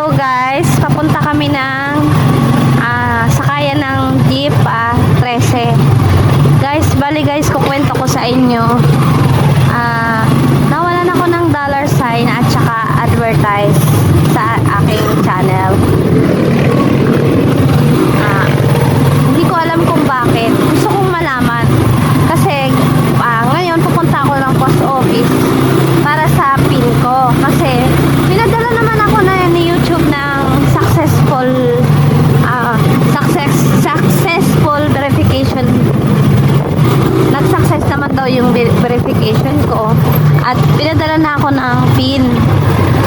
Hello guys, papunta kami ng ah, sakayan ng jeep ah, 13. Guys, bali guys, kukwento ko sa inyo. Ah, nawalan ako ng dollar sign at saka advertise sa aking channel. Ah, hindi ko alam kung bakit. Gusto kong malaman. Kasi ah, ngayon pupunta ako ng post office para sa pin ko. Kasi pinadala naman ako na ni YouTube ng successful ah, success successful verification. Nag-success naman daw yung ver- verification ko at pinadala na ako ng pin.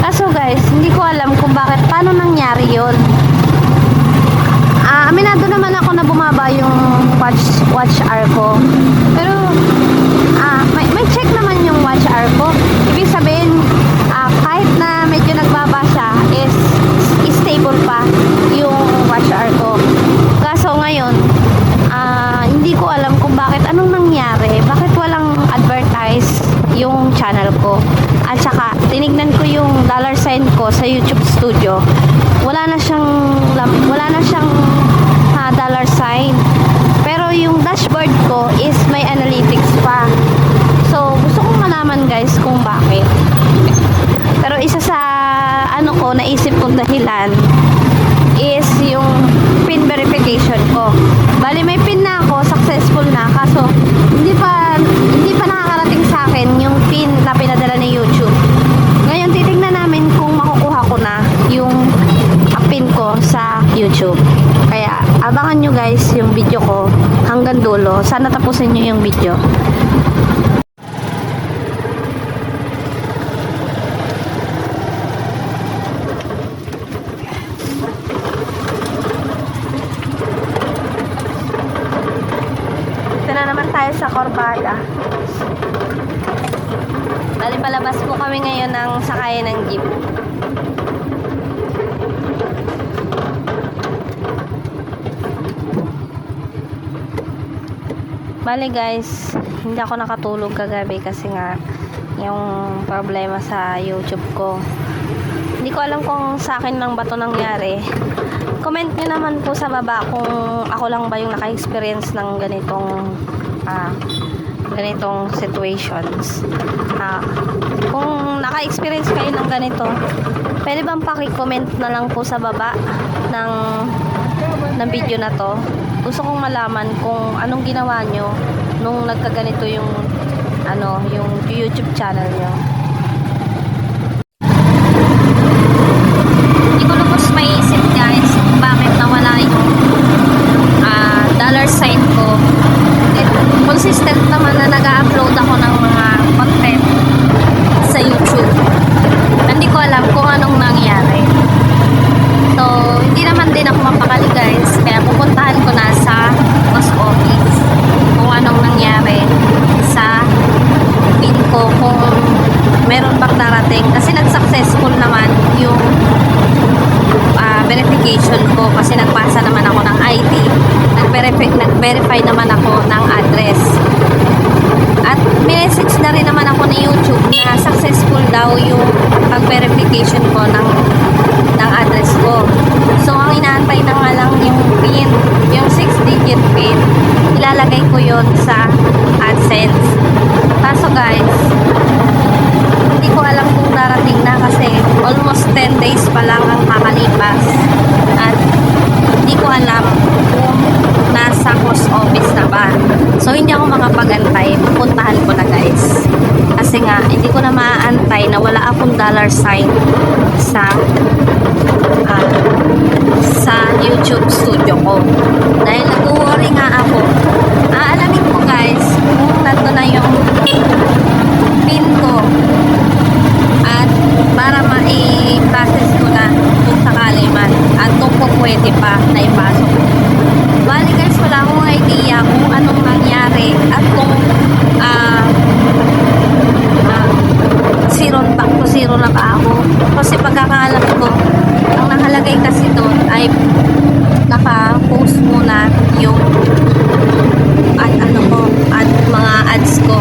Kaso guys, hindi ko alam kung bakit paano nangyari yon. Ah, aminado naman ako na bumaba yung watch watch hour ko. Pero ah, may, may check naman yung watch hour ko. Ibig sabihin, ah, kahit na medyo nagbaba siya, is, is stable pa yung watch hour ko. Kaso ngayon, ah, hindi ko alam kung bakit anong nangyari. Bakit walang advertise yung channel ko. At saka, tinignan ko yung dollar sign ko sa YouTube Studio. Wala na siyang wala na siyang ah, dollar sign. Pero yung dashboard ko is may analytics pa. So, gusto kong malaman guys kung bakit. Pero isa sa ano ko, naisip kong dahilan is yung pin verification ko. Bali may pin na ako, successful na. Kaso hindi pa hindi pa nakakarating sa akin yung pin na pinadala ni YouTube. Ngayon titingnan namin kung makukuha ko na yung pin ko sa YouTube. Kaya abangan nyo guys yung video ko hanggang dulo. Sana tapusin nyo yung video. Ito na naman tayo sa Corbada. Dali palabas po kami ngayon ng sakayan ng jeep. Bali guys, hindi ako nakatulog kagabi kasi nga yung problema sa YouTube ko. Hindi ko alam kung sa akin lang ba to nangyari. Comment nyo naman po sa baba kung ako lang ba yung naka-experience ng ganitong ah, ganitong situations. Ah, kung naka-experience kayo ng ganito, pwede bang paki-comment na lang po sa baba ng ng video na to. Gusto kong malaman kung anong ginawa nyo nung nagkaganito yung ano, yung YouTube channel nyo. Hindi ko lubos maisip guys kung bakit nawala yung ah, dollar sign ko. It, consistent naman na nag-upload ako ng mga content sa YouTube. Hindi ko alam kung anong nangyari. So, hindi naman din ako mapakali guys. Kaya pupuntahan ko na sa post office kung anong nangyari sa pin ko kung meron bang darating. Kasi nag-successful naman yung ah, verification ko kasi nagpasa naman ako ng ID. Nag-verify, nag-verify naman ako ng address. At message na rin naman ako ni YouTube na successful daw yung pag-verification ko ng ng address ko. So, ang inaantay na nga lang yung PIN, yung 6-digit PIN, yon sa AdSense. Kaso guys, hindi ko alam kung darating na kasi almost 10 days pa lang ang makalipas. At hindi ko alam kung nasa post office na ba. So, hindi ako makapag-antay. Pupuntahan ko na guys. Kasi nga, hindi ko na maaantay na wala akong dollar sign sa ah, sa YouTube studio ko. Dahil nag-worry nga ako. Aalamin ko guys kung nandun na yung pin ko at para ma-process ko na kung sakali man at kung po pwede pa na ipasok. Bali guys, wala akong idea kung anong nangyari at kung ah ah, zero back to zero na ba ako. Kasi pagkakaalam ko, ang nakalagay kasi doon ay naka-post muna yung at ano ko, at mga ads ko.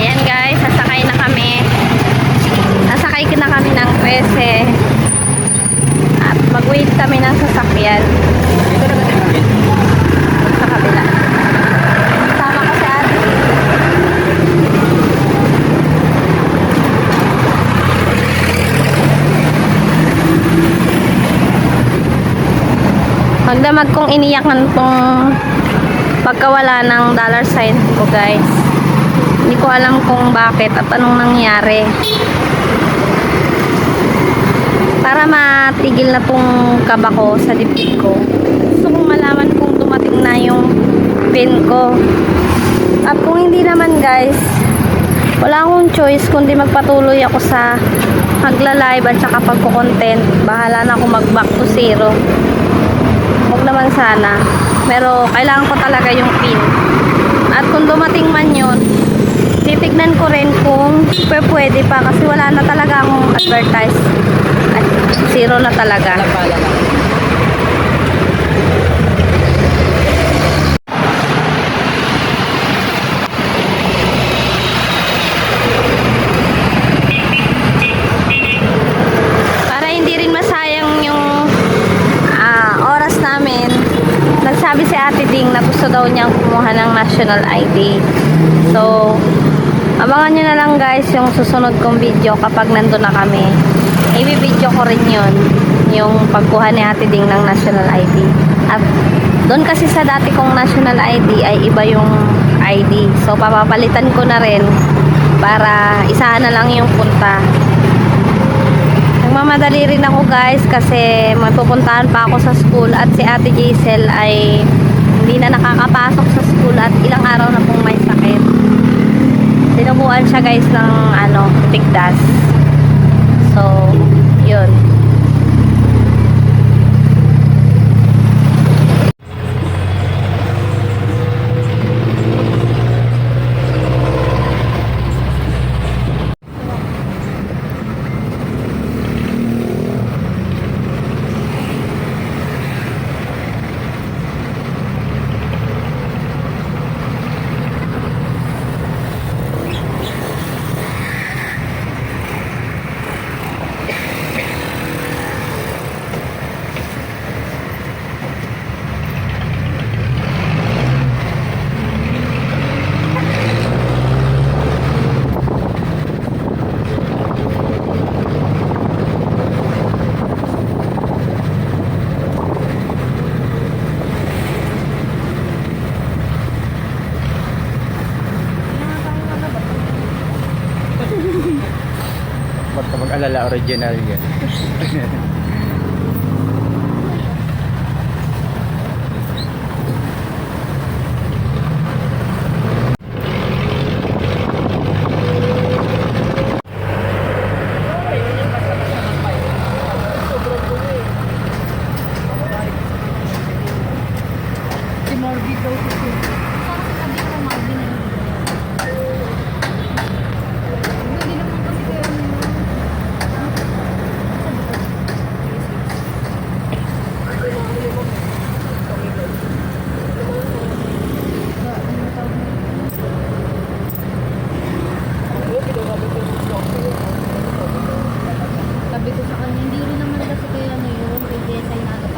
Ayan guys, sasakay na kami. Nasakay na kami ng 13. Mag-wait kami ng sasakyan. Dito na natin namin. Sa kabila. Tama ko si ate. Magdamag kong iniyakan tong pagkawala ng dollar sign ko guys. Hindi ko alam kung bakit at anong nangyari. Para matigil na tong kaba ko sa dibdib ko. Gusto kong malaman kung dumating na yung pin ko. At kung hindi naman guys, wala akong choice kundi magpatuloy ako sa magla-live at saka pagko-content. Bahala na ako mag-back to zero. Huwag naman sana. Pero kailangan ko talaga yung pin. At kung dumating man yun, titignan ko rin kung pwede pa kasi wala na talaga akong advertise. At zero na talaga. Pala lang. Para hindi rin masayang yung ah, oras namin, nagsabi si Ate Ding na gusto daw niyang kumuha ng national ID. So, abangan nyo na lang guys yung susunod kong video kapag nandun na kami. I-video ko rin yun, yung pagkuha ni Ate Ding ng national ID. At doon kasi sa dati kong national ID ay iba yung ID. So, papapalitan ko na rin para isahan na lang yung punta. Nagmamadali rin ako guys kasi mapupuntahan pa ako sa school at si Ate Giselle ay hindi na nakakapasok sa school at ilang araw na pong may sakit. Tinubuan siya guys ng ano, tigdas. So, yun. Original yan. Sabi ko sa kanya, hindi rin naman kasi kaya ano yun, kay Desay na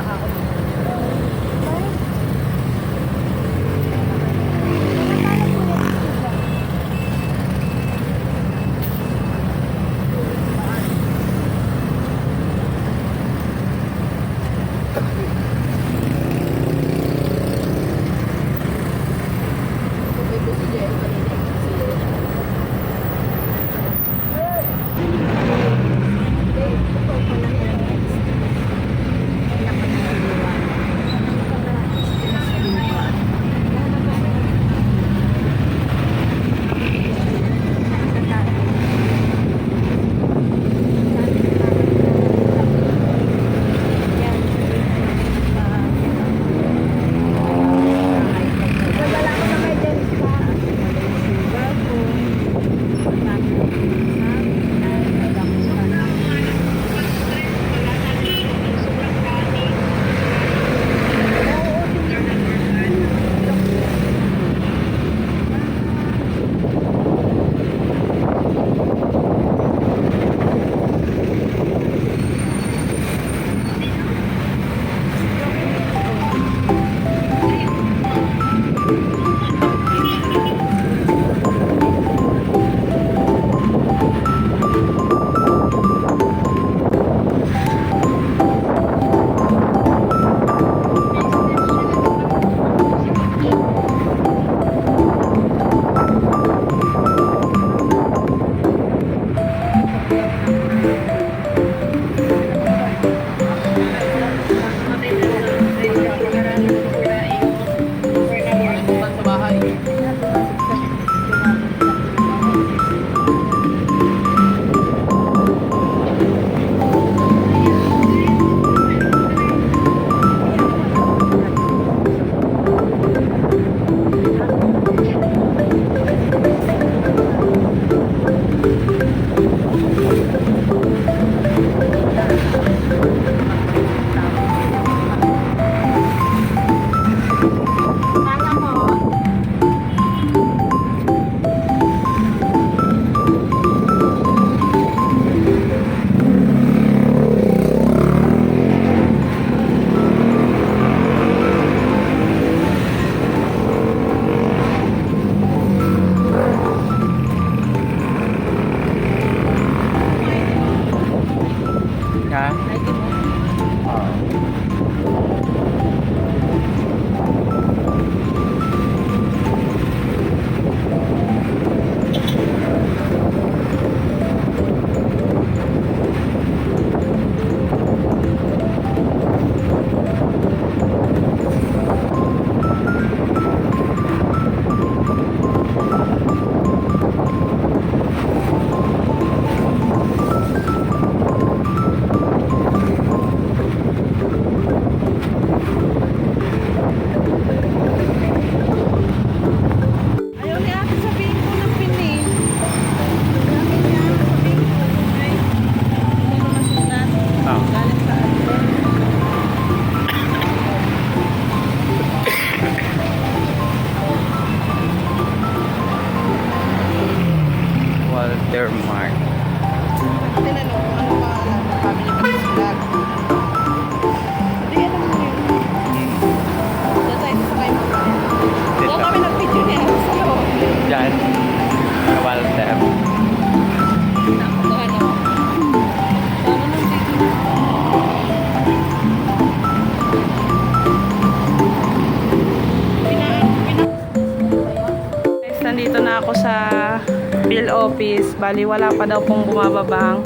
office. Bali, wala pa daw pong bumababang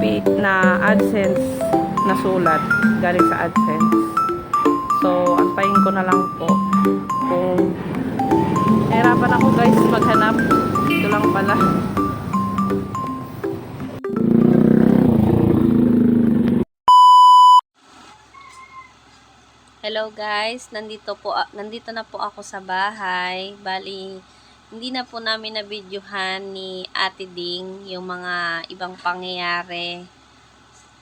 pi- na AdSense na sulat galing sa AdSense. So, antayin ko na lang po kung nahirapan ako guys maghanap. Ito lang pala. Hello guys, nandito po nandito na po ako sa bahay. Bali, hindi na po namin na videohan ni Ate Ding yung mga ibang pangyayari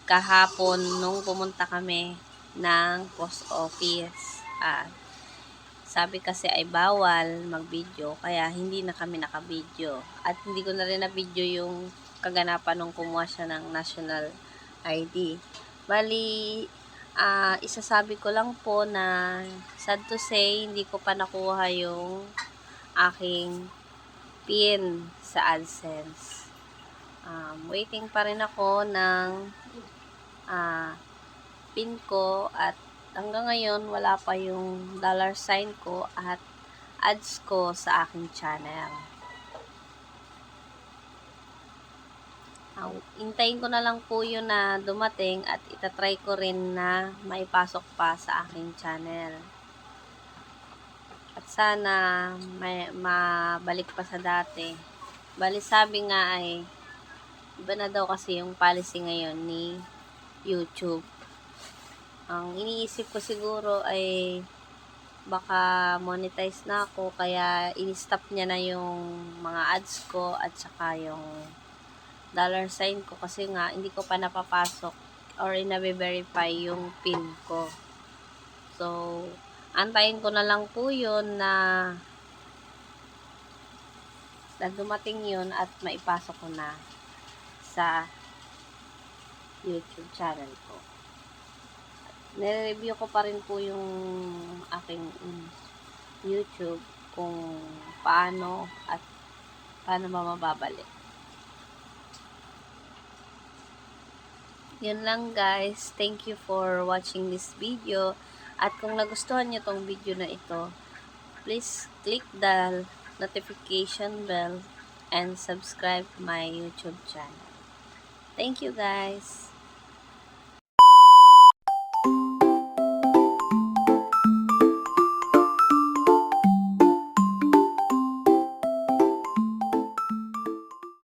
kahapon nung pumunta kami ng post office. At sabi kasi ay bawal mag-video kaya hindi na kami naka-video. At hindi ko na rin na-video yung kaganapan nung kumuha siya ng national ID. Bali, ah isasabi ko lang po na sad to say, hindi ko pa nakuha yung aking pin sa AdSense. Um, waiting pa rin ako ng ah pin ko at hanggang ngayon wala pa yung dollar sign ko at ads ko sa aking channel. Ang intayin ko na lang po yun na dumating at itatry ko rin na maipasok pa sa aking channel. Sana may, mabalik pa sa dati. Bali sabi nga ay iba na daw kasi yung policy ngayon ni YouTube. Ang iniisip ko siguro ay baka monetize na ako kaya in-stop niya na yung mga ads ko at saka yung dollar sign ko kasi nga hindi ko pa napapasok or inabe-verify yung pin ko. So, antayin ko na lang po yun na na dumating yun at maipasok ko na sa YouTube channel ko. Nire-review ko pa rin po yung aking YouTube kung paano at paano ba mababalik. Yun lang guys. Thank you for watching this video. At kung nagustuhan nyo tong video na ito, please click the notification bell and subscribe my YouTube channel. Thank you guys.